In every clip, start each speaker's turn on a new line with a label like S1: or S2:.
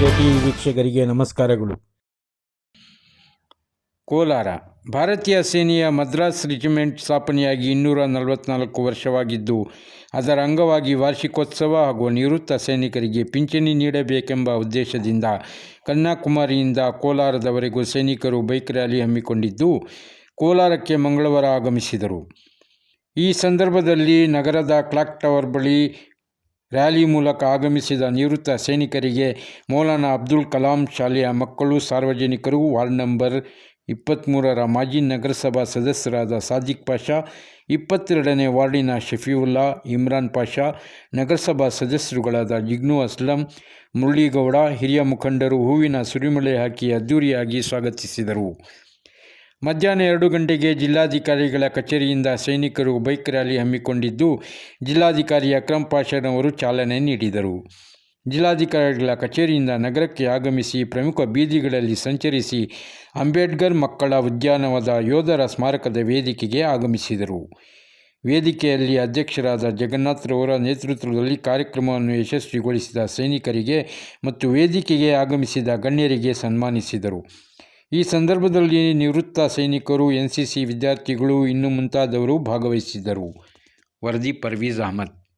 S1: TV ವೀಕ್ಷಕರಿಗೆ ನಮಸ್ಕಾರಗಳು.
S2: ಕೋಲಾರ. ಭಾರತೀಯ ಸೇನೆಯ ಮದ್ರಾಸ್ ರೆಜಿಮೆಂಟ್ ಸ್ಥಾಪನೆಯಾಗಿ ಇನ್ನೂರ ನಲವತ್ನಾಲ್ಕು ವರ್ಷವಾಗಿದ್ದು, ಅದರ ಅಂಗವಾಗಿ ವಾರ್ಷಿಕೋತ್ಸವ ಹಾಗೂ ನಿವೃತ್ತ ಸೈನಿಕರಿಗೆ ಪಿಂಚಣಿ ನೀಡಬೇಕೆಂಬ ಉದ್ದೇಶದಿಂದ ಕನ್ಯಾಕುಮಾರಿಯಿಂದ ಕೋಲಾರದವರೆಗೂ ಸೈನಿಕರು ಬೈಕ್ ರ್ಯಾಲಿ ಹಮ್ಮಿಕೊಂಡಿದ್ದು, ಕೋಲಾರಕ್ಕೆ ಮಂಗಳವಾರ ಆಗಮಿಸಿದರು. ಈ ಸಂದರ್ಭದಲ್ಲಿ ನಗರದ ಕ್ಲಾಕ್ ಟವರ್ ಬಳಿ ರ್ಯಾಲಿ ಮೂಲಕ ಆಗಮಿಸಿದ ನಿವೃತ್ತ ಸೈನಿಕರಿಗೆ ಮೌಲಾನಾ ಅಬ್ದುಲ್ ಕಲಾಂ ಶಾಲೆಯ ಮಕ್ಕಳು, ಸಾರ್ವಜನಿಕರು, ವಾರ್ಡ್ ನಂಬರ್ ಇಪ್ಪತ್ತ್ಮೂರರ ಮಾಜಿ ನಗರಸಭಾ ಸದಸ್ಯರಾದ ಸಾದಿಕ್ ಪಾಷಾ, ಇಪ್ಪತ್ತೆರಡನೇ ವಾರ್ಡಿನ ಶಫೀವುಲ್ಲಾ, ಇಮ್ರಾನ್ ಪಾಷಾ, ನಗರಸಭಾ ಸದಸ್ಯರುಗಳಾದ ಜಿಗ್ನು ಅಸ್ಲಂ, ಮುರಳೀಗೌಡ, ಹಿರಿಯ ಮುಖಂಡರು ಹೂವಿನ ಸುರಿಮಳೆ ಹಾಕಿ ಅದ್ದೂರಿಯಾಗಿ ಸ್ವಾಗತಿಸಿದರು. ಮಧ್ಯಾಹ್ನ ಎರಡು ಗಂಟೆಗೆ ಜಿಲ್ಲಾಧಿಕಾರಿಗಳ ಕಚೇರಿಯಿಂದ ಸೈನಿಕರು ಬೈಕ್ ರ್ಯಾಲಿ ಹಮ್ಮಿಕೊಂಡಿದ್ದು, ಜಿಲ್ಲಾಧಿಕಾರಿ ಅಕ್ರಮ್ ಅವರು ಚಾಲನೆ ನೀಡಿದರು. ಜಿಲ್ಲಾಧಿಕಾರಿಗಳ ಕಚೇರಿಯಿಂದ ನಗರಕ್ಕೆ ಆಗಮಿಸಿ ಪ್ರಮುಖ ಬೀದಿಗಳಲ್ಲಿ ಸಂಚರಿಸಿ ಅಂಬೇಡ್ಕರ್ ಮಕ್ಕಳ ಉದ್ಯಾನವದ ಯೋಧರ ಸ್ಮಾರಕದ ವೇದಿಕೆಗೆ ಆಗಮಿಸಿದರು. ವೇದಿಕೆಯಲ್ಲಿ ಅಧ್ಯಕ್ಷರಾದ ಜಗನ್ನಾಥ್ರವರ ನೇತೃತ್ವದಲ್ಲಿ ಕಾರ್ಯಕ್ರಮವನ್ನು ಯಶಸ್ವಿಗೊಳಿಸಿದ ಸೈನಿಕರಿಗೆ ಮತ್ತು ವೇದಿಕೆಗೆ ಆಗಮಿಸಿದ ಗಣ್ಯರಿಗೆ ಸನ್ಮಾನಿಸಿದರು. ಈ ಸಂದರ್ಭದಲ್ಲಿ ನಿವೃತ್ತ ಸೈನಿಕರು ಎನ್ಸಿಸಿ ವಿದ್ಯಾರ್ಥಿಗಳು ಇನ್ನು ಮುಂತಾದವರು ಭಾಗವಹಿಸಿದ್ದರು. ವರದಿ Parvez Ahmed.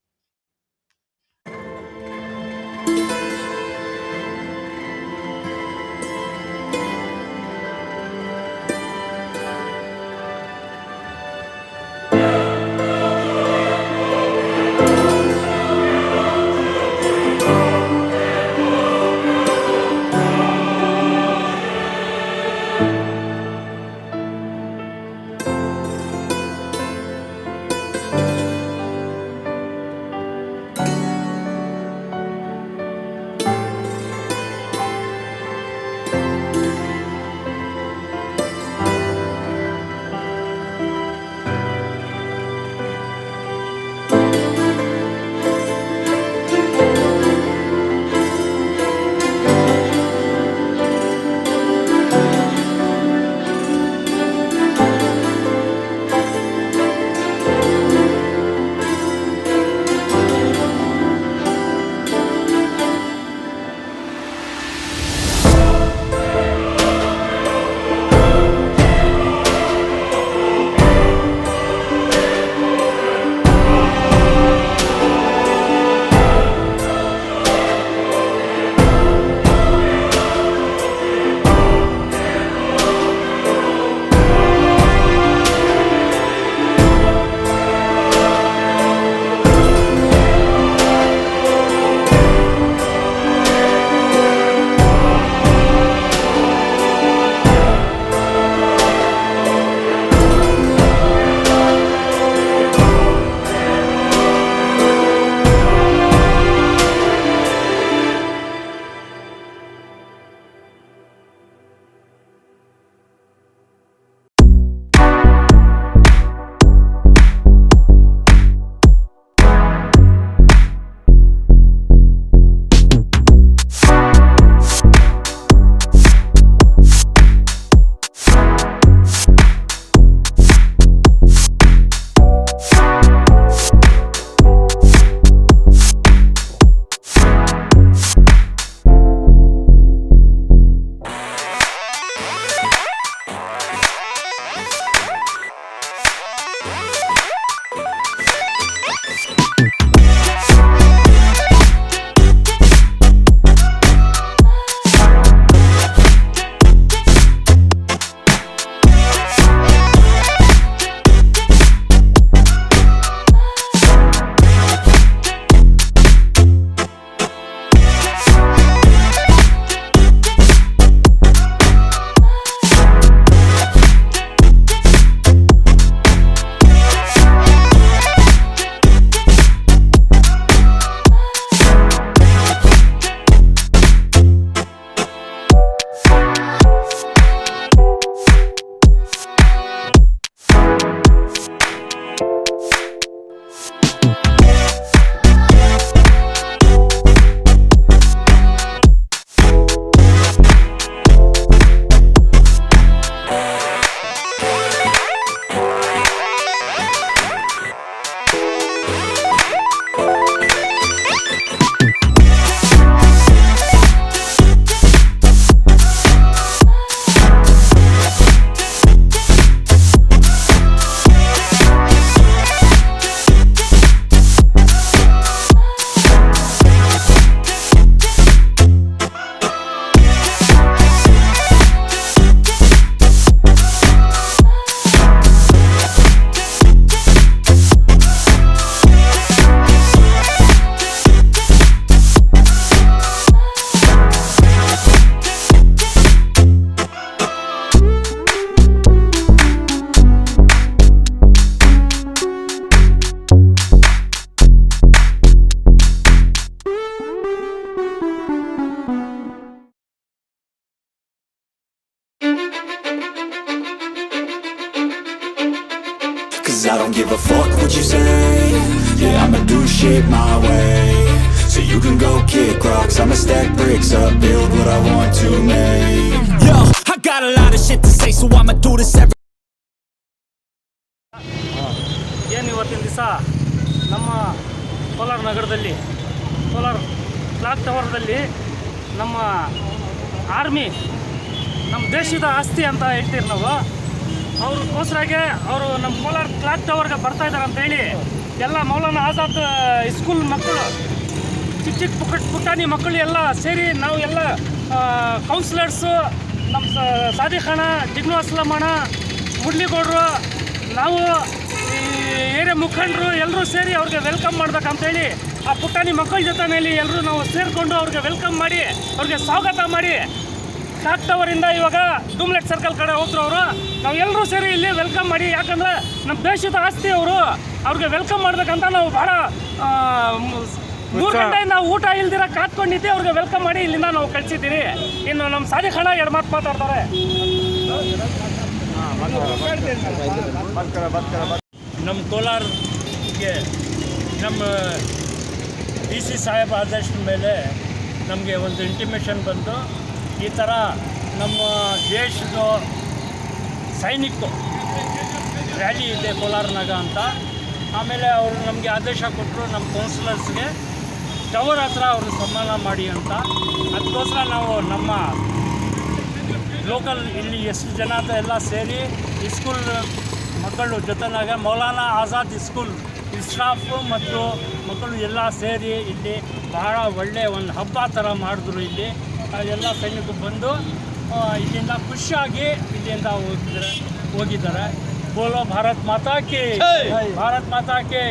S3: A fuck what you say Yeah, I'ma do shit my way So you can go kick rocks I'ma stack bricks up Build what I want to make Yo, I got a lot of shit to say So I'ma do this every
S4: ಏನು ಇವತ್ತಿನ ದಿವಸ ನಮ್ಮ ಕೋಲಾರ ನಗರದಲ್ಲಿ Kolar clock ಟವರ್ದಲ್ಲಿ ನಮ್ಮ army ನಮ್ಮ ದೇಶದ ಆಸ್ತಿ ಅಂತ ಹೇಳ್ತೀವಿ ನಾವು ಅವ್ರಿಗೋಸ್ಕರಾಗೆ ಅವರು ನಮ್ಮ ಕೋಲಾರ ಕ್ಲಾಕ್ ಟವರ್ಗೆ ಬರ್ತಾ ಇದ್ದಾರೆ ಅಂತ ಹೇಳಿ ಎಲ್ಲ ಮೌಲಾನ ಆಜಾದ್ ಸ್ಕೂಲ್ ಮಕ್ಕಳು, ಚಿಕ್ಕ ಚಿಕ್ಕ ಪುಕ್ಕ ಪುಟಾಣಿ ಮಕ್ಕಳು ಎಲ್ಲ ಸೇರಿ ನಾವು ಎಲ್ಲ ಕೌನ್ಸಿಲರ್ಸು ನಮ್ಮ ಸಾದಿ ಸಾದಿಕ್ ಅಣ್ಣ ಜಿಗ್ನು ಅಸ್ಲಮಣ ಮುಡ್ಲಿಗೌಡರು ನಾವು ಈ ಏರಿಯಾ ಮುಖಂಡರು ಎಲ್ಲರೂ ಸೇರಿ ಅವ್ರಿಗೆ ವೆಲ್ಕಮ್ ಮಾಡ್ಬೇಕಂತೇಳಿ ಆ ಪುಟಾಣಿ ಮಕ್ಕಳ ಜೊತೆಯಲ್ಲಿ ಎಲ್ಲರೂ ನಾವು ಸೇರಿಕೊಂಡು ಅವ್ರಿಗೆ ವೆಲ್ಕಮ್ ಮಾಡಿ, ಅವ್ರಿಗೆ ಸ್ವಾಗತ ಮಾಡಿ ಕ್ಲಾಕ್ ಟವರಿಂದ ಇವಾಗ ಡೂಮ್ಲೆಟ್ ಸರ್ಕಲ್ ಕಡೆ ಹೋದ್ರು ಅವರು ನಾವು ಎಲ್ಲರೂ ಸೇರಿ ಇಲ್ಲಿ ವೆಲ್ಕಮ್ ಮಾಡಿ. ಯಾಕಂದ್ರೆ ನಮ್ಮ ದೇಶದ ಆಸ್ತಿ ಅವರು ಅವ್ರಿಗೆ ವೆಲ್ಕಮ್ ಮಾಡ್ಬೇಕಂತ ನಾವು ಭಾಳ ಮೂರು ನಾವು ಊಟ ಇಲ್ದಿರ ಕಾತ್ಕೊಂಡಿದ್ದೆ ಅವ್ರಿಗೆ ವೆಲ್ಕಮ್ ಮಾಡಿ ಇಲ್ಲಿಂದ ನಾವು ಕಳಿಸಿದ್ದೀರಿ. ಇನ್ನು ನಮ್ಮ ಸಾಧಿ ಹಣ ಎರಡು ಮಾತು ಮಾತಾಡ್ತಾರೆ.
S5: ನಮ್ಮ ಕೋಲಾರ್ಗೆ ನಮ್ಮ ಡಿ ಸಿ ಸಾಹೇಬ್ ಆದೇಶದ ಮೇಲೆ ನಮಗೆ ಒಂದು ಇಂಟಿಮೇಷನ್ ಬಂತು. ಈ ಥರ ನಮ್ಮ ದೇಶದ ಸೈನಿಕ ರ್ಯಾಲಿ ಇದೆ ಕೋಲಾರನಾಗ ಅಂತ. ಆಮೇಲೆ ಅವರು ನಮಗೆ ಆದೇಶ ಕೊಟ್ಟರು ನಮ್ಮ ಕೌನ್ಸಿಲರ್ಸ್ಗೆ ಟವರ್ ಹತ್ರ ಅವರು ಸನ್ಮಾನ ಮಾಡಿ ಅಂತ. ಅದಕ್ಕೋಸ್ಕರ ನಾವು ನಮ್ಮ ಲೋಕಲ್ ಇಲ್ಲಿ ಎಷ್ಟು ಜನ ಅಂತ ಎಲ್ಲ ಸೇರಿ ಇಸ್ಕೂಲ್ ಸ್ಕೂಲ್ ಮಕ್ಕಳು ಜೊತೆನಾಗ ಮೌಲಾನಾ ಆಜಾದ್ ಸ್ಕೂಲ್ ಸ್ಟಾಫು ಮತ್ತು ಮಕ್ಕಳು ಎಲ್ಲ ಸೇರಿ ಇಲ್ಲಿ ಬಹಳ ಒಳ್ಳೆಯ ಒಂದು ಹಬ್ಬ ಥರ ಮಾಡಿದ್ರು ಇಲ್ಲಿ. ಎಲ್ಲ ಸೈನಿಕರು ಬಂದು ಇಲ್ಲಿಂದ ಖುಷಿಯಾಗಿ ಇಲ್ಲಿಂದ ಹೋಗಿದ್ದಾರೆ ಹೋಗಿದ್ದಾರೆ. ಬೋಲೋ ಭಾರತ್ ಮಾತಾ ಕಿ ಭಾರತ್ ಮಾತಾ ಕಿ